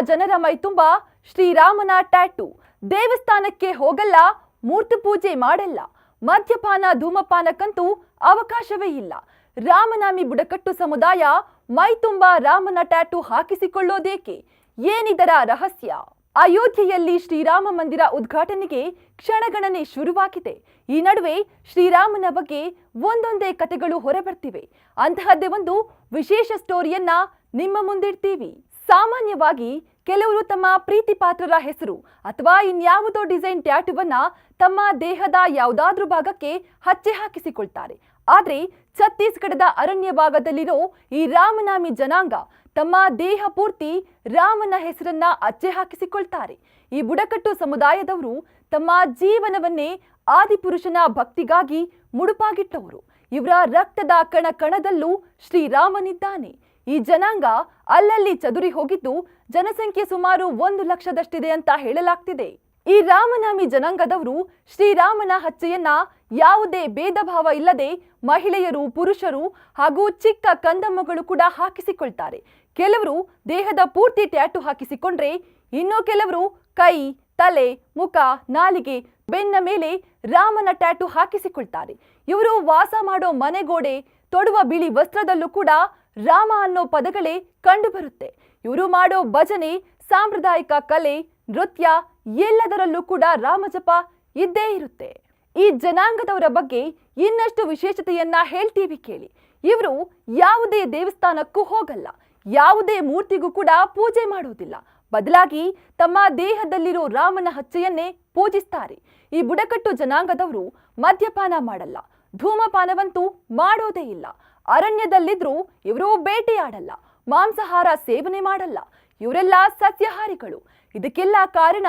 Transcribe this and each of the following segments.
ಜನರ ಮೈ ತುಂಬ ಶ್ರೀರಾಮನ ಟ್ಯಾಟು. ದೇವಸ್ಥಾನಕ್ಕೆ ಹೋಗಲ್ಲ, ಮೂರ್ತಿ ಪೂಜೆ ಮಾಡಲ್ಲ. ಮದ್ಯಪಾನ, ಧೂಮಪಾನಕ್ಕಂತೂ ಅವಕಾಶವೇ ಇಲ್ಲ. ರಾಮನಾಮಿ ಬುಡಕಟ್ಟು ಸಮುದಾಯ ಮೈ ತುಂಬ ರಾಮನ ಟ್ಯಾಟು ಹಾಕಿಸಿಕೊಳ್ಳೋದೇಕೆ? ಏನಿದರ ರಹಸ್ಯ? ಅಯೋಧ್ಯೆಯಲ್ಲಿ ಶ್ರೀರಾಮ ಮಂದಿರ ಉದ್ಘಾಟನೆಗೆ ಕ್ಷಣಗಣನೆ ಶುರುವಾಗಿದೆ. ಈ ನಡುವೆ ಶ್ರೀರಾಮನ ಬಗ್ಗೆ ಒಂದೊಂದೇ ಕತೆಗಳು ಹೊರಬರ್ತಿವೆ. ಅಂತಹದ್ದೇ ಒಂದು ವಿಶೇಷ ಸ್ಟೋರಿಯನ್ನ ನಿಮ್ಮ ಮುಂದಿಡ್ತೀವಿ. ಸಾಮಾನ್ಯವಾಗಿ ಕೆಲವರು ತಮ್ಮ ಪ್ರೀತಿಪಾತ್ರರ ಹೆಸರು ಅಥವಾ ಇನ್ಯಾವುದೋ ಡಿಸೈನ್ ಟ್ಯಾಟುವನ್ನ ತಮ್ಮ ದೇಹದ ಯಾವುದಾದ್ರೂ ಭಾಗಕ್ಕೆ ಹಚ್ಚೆ ಹಾಕಿಸಿಕೊಳ್ತಾರೆ. ಆದರೆ ಛತ್ತೀಸ್ಗಢದ ಅರಣ್ಯ ಭಾಗದಲ್ಲಿರೋ ಈ ರಾಮನಾಮಿ ಜನಾಂಗ ತಮ್ಮ ದೇಹ ಪೂರ್ತಿ ರಾಮನ ಹೆಸರನ್ನ ಅಚ್ಚೆ ಹಾಕಿಸಿಕೊಳ್ತಾರೆ. ಈ ಬುಡಕಟ್ಟು ಸಮುದಾಯದವರು ತಮ್ಮ ಜೀವನವನ್ನೇ ಆದಿಪುರುಷನ ಭಕ್ತಿಗಾಗಿ ಮುಡುಪಾಗಿಟ್ಟವರು. ಇವರ ರಕ್ತದ ಕಣ ಕಣದಲ್ಲೂ ಶ್ರೀರಾಮನಿದ್ದಾನೆ. ಈ ಜನಾಂಗ ಅಲ್ಲಲ್ಲಿ ಚದುರಿ ಹೋಗಿದ್ದು ಜನಸಂಖ್ಯೆ ಸುಮಾರು ಒಂದು ಲಕ್ಷದಷ್ಟಿದೆ ಅಂತ ಹೇಳಲಾಗ್ತಿದೆ. ಈ ರಾಮನಾಮಿ ಜನಾಂಗದವರು ಶ್ರೀರಾಮನ ಹಚ್ಚೆಯನ್ನ ಯಾವುದೇ ಭೇದ ಭಾವ ಇಲ್ಲದೆ ಮಹಿಳೆಯರು, ಪುರುಷರು ಹಾಗೂ ಚಿಕ್ಕ ಕಂದಮ್ಮಗಳು ಕೂಡ ಹಾಕಿಸಿಕೊಳ್ತಾರೆ. ಕೆಲವರು ದೇಹದ ಪೂರ್ತಿ ಟ್ಯಾಟು ಹಾಕಿಸಿಕೊಂಡ್ರೆ ಇನ್ನು ಕೆಲವರು ಕೈ, ತಲೆ, ಮುಖ, ನಾಲಿಗೆ, ಬೆನ್ನ ಮೇಲೆ ರಾಮನ ಟ್ಯಾಟು ಹಾಕಿಸಿಕೊಳ್ತಾರೆ. ಇವರು ವಾಸ ಮಾಡೋ ಮನೆಗೋಡೆ, ತೊಡುವ ಬಿಳಿ ವಸ್ತ್ರದಲ್ಲೂ ಕೂಡ ರಾಮ ಅನ್ನೋ ಪದಗಳೇ ಕಂಡುಬರುತ್ತೆ. ಇವರು ಮಾಡೋ ಭಜನೆ, ಸಾಂಪ್ರದಾಯಿಕ ಕಲೆ, ನೃತ್ಯ ಎಲ್ಲದರಲ್ಲೂ ಕೂಡ ರಾಮಜಪ ಇದ್ದೇ ಇರುತ್ತೆ. ಈ ಜನಾಂಗದವರ ಬಗ್ಗೆ ಇನ್ನಷ್ಟು ವಿಶೇಷತೆಯನ್ನ ಹೇಳ್ತೀವಿ ಕೇಳಿ. ಇವರು ಯಾವುದೇ ದೇವಸ್ಥಾನಕ್ಕೂ ಹೋಗಲ್ಲ. ಯಾವುದೇ ಮೂರ್ತಿಗೂ ಕೂಡ ಪೂಜೆ ಮಾಡುವುದಿಲ್ಲ ಬದಲಾಗಿ ತಮ್ಮ ದೇಹದಲ್ಲಿರೋ ರಾಮನ ಹಚ್ಚೆಯನ್ನೇ ಪೂಜಿಸ್ತಾರೆ. ಈ ಬುಡಕಟ್ಟು ಜನಾಂಗದವರು ಮದ್ಯಪಾನ ಮಾಡಲ್ಲ. ಧೂಮಪಾನವಂತೂ ಮಾಡೋದೇ ಇಲ್ಲ. ಅರಣ್ಯದಲ್ಲಿದ್ರೂ ಇವರು ಬೇಟೆಯಾಡಲ್ಲ, ಮಾಂಸಾಹಾರ ಸೇವನೆ ಮಾಡಲ್ಲ. ಇವರೆಲ್ಲ ಸಸ್ಯಾಹಾರಿಗಳು. ಇದಕ್ಕೆಲ್ಲ ಕಾರಣ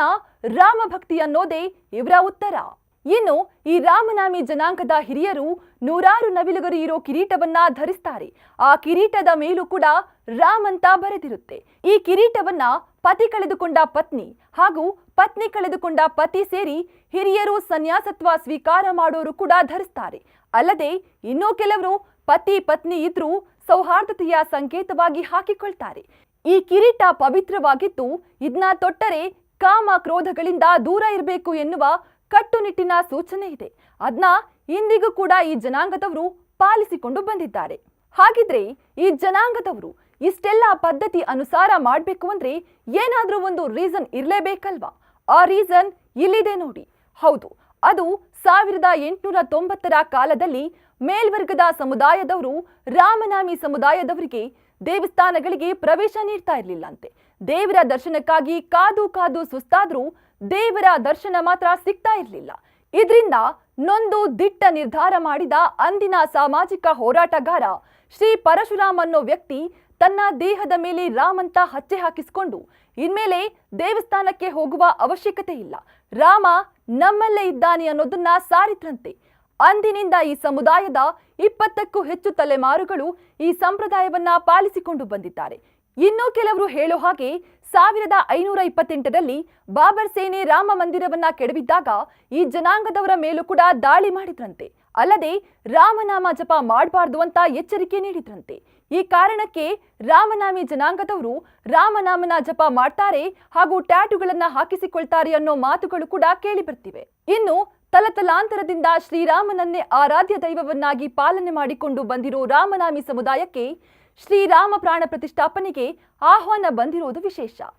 ರಾಮಭಕ್ತಿ ಅನ್ನೋದೇ ಇವರ ಉತ್ತರ. ಇನ್ನು ಈ ರಾಮನಾಮಿ ಜನಾಂಗದ ಹಿರಿಯರು ನೂರಾರು ನವಿಲುಗರು ಇರೋ ಕಿರೀಟವನ್ನ ಧರಿಸ್ತಾರೆ. ಆ ಕಿರೀಟದ ಮೇಲೂ ಕೂಡ ರಾಮ್ ಅಂತ ಬರೆದಿರುತ್ತೆ. ಈ ಕಿರೀಟವನ್ನ ಪತಿ ಕಳೆದುಕೊಂಡ ಪತ್ನಿ ಹಾಗೂ ಪತ್ನಿ ಕಳೆದುಕೊಂಡ ಪತಿ ಸೇರಿ ಹಿರಿಯರು ಸನ್ಯಾಸತ್ವ ಸ್ವೀಕಾರ ಮಾಡೋರು ಕೂಡ ಧರಿಸ್ತಾರೆ. ಅಲ್ಲದೆ ಇನ್ನೂ ಕೆಲವರು ಪತಿ ಪತ್ನಿ ಇದ್ರೂ ಸೌಹಾರ್ದತೆಯ ಸಂಕೇತವಾಗಿ ಹಾಕಿಕೊಳ್ತಾರೆ. ಈ ಕಿರೀಟ ಪವಿತ್ರವಾಗಿದ್ದು ಇದನ್ನ ತೊಟ್ಟರೆ ಕಾಮ ಕ್ರೋಧಗಳಿಂದ ದೂರ ಇರಬೇಕು ಎನ್ನುವ ಕಟ್ಟುನಿಟ್ಟಿನ ಸೂಚನೆ ಇದೆ. ಅದನ್ನ ಇಂದಿಗೂ ಕೂಡ ಈ ಜನಾಂಗದವರು ಪಾಲಿಸಿಕೊಂಡು ಬಂದಿದ್ದಾರೆ. ಹಾಗಿದ್ರೆ ಈ ಜನಾಂಗದವರು ಇಷ್ಟೆಲ್ಲ ಪದ್ಧತಿ ಅನುಸಾರ ಮಾಡಬೇಕು ಅಂದ್ರೆ ಏನಾದರೂ ಒಂದು ರೀಸನ್ ಇರಲೇಬೇಕಲ್ವಾ? ಆ ರೀಸನ್ ಇಲ್ಲಿದೆ ನೋಡಿ. ಹೌದು, ಅದು ಸಾವಿರದ ಎಂಟುನೂರ ತೊಂಬತ್ತರ ಕಾಲದಲ್ಲಿ ಮೇಲ್ವರ್ಗದ ಸಮುದಾಯದವರು, ರಾಮನಾಮಿ ಸಮುದಾಯದವರಿಗೆ ದೇವಸ್ಥಾನಗಳಿಗೆ ಪ್ರವೇಶ ನೀಡ್ತಾ ಇರಲಿಲ್ಲಂತೆ. ದೇವರ ದರ್ಶನಕ್ಕಾಗಿ ಕಾದು ಕಾದು ಸುಸ್ತಾದರೂ ದೇವರ ದರ್ಶನ ಮಾತ್ರ ಸಿಗ್ತಾ ಇರಲಿಲ್ಲ. ಇದರಿಂದ ನೊಂದು ದಿಟ್ಟ ನಿರ್ಧಾರ ಮಾಡಿದ ಅಂದಿನ ಸಾಮಾಜಿಕ ಹೋರಾಟಗಾರ ಶ್ರೀ ಪರಶುರಾಮ್ ಅನ್ನೋ ವ್ಯಕ್ತಿ ತನ್ನ ದೇಹದ ಮೇಲೆ ರಾಮಂತ ಹಚ್ಚೆ ಹಾಕಿಸಿಕೊಂಡು ಇನ್ಮೇಲೆ ದೇವಸ್ಥಾನಕ್ಕೆ ಹೋಗುವ ಅವಶ್ಯಕತೆ ಇಲ್ಲ. ರಾಮ ನಮ್ಮಲ್ಲೇ ಇದ್ದಾನೆ ಅನ್ನೋದನ್ನ ಸಾರಿದ್ರಂತೆ. ಅಂದಿನಿಂದ ಈ ಸಮುದಾಯದ ಇಪ್ಪತ್ತಕ್ಕೂ ಹೆಚ್ಚು ತಲೆಮಾರುಗಳು ಈ ಸಂಪ್ರದಾಯವನ್ನ ಪಾಲಿಸಿಕೊಂಡು ಬಂದಿದ್ದಾರೆ. ಇನ್ನು ಕೆಲವರು ಹೇಳೋ ಹಾಗೆ ಸಾವಿರದ ಐನೂರ ಇಪ್ಪತ್ತೆಂಟರಲ್ಲಿ ಬಾಬರ್ ಸೇನೆ ರಾಮ ಮಂದಿರವನ್ನ ಕೆಡವಿದ್ದಾಗ ಈ ಜನಾಂಗದವರ ಮೇಲೂ ಕೂಡ ದಾಳಿ ಮಾಡಿದ್ರಂತೆ. ಅಲ್ಲದೆ ರಾಮನಾಮ ಜಪ ಮಾಡಬಾರ್ದು ಅಂತ ಎಚ್ಚರಿಕೆ ನೀಡಿದ್ರಂತೆ. ಈ ಕಾರಣಕ್ಕೆ ರಾಮನಾಮಿ ಜನಾಂಗದವರು ರಾಮನಾಮನ ಜಪ ಮಾಡ್ತಾರೆ ಹಾಗೂ ಟ್ಯಾಟುಗಳನ್ನ ಹಾಕಿಸಿಕೊಳ್ತಾರೆ ಅನ್ನೋ ಮಾತುಗಳು ಕೂಡ ಕೇಳಿಬರ್ತಿವೆ ಇನ್ನು ತಲತಲಾಂತರದಿಂದ ಶ್ರೀರಾಮನನ್ನೇ ಆರಾಧ್ಯ ದೈವವನ್ನಾಗಿ ಪಾಲನೆ ಮಾಡಿಕೊಂಡು ಬಂದಿರೋ ರಾಮನಾಮಿ ಸಮುದಾಯಕ್ಕೆ ಶ್ರೀರಾಮ ಪ್ರಾಣ ಪ್ರತಿಷ್ಠಾಪನೆಗೆ ಆಹ್ವಾನ ಬಂದಿರೋದು ವಿಶೇಷ.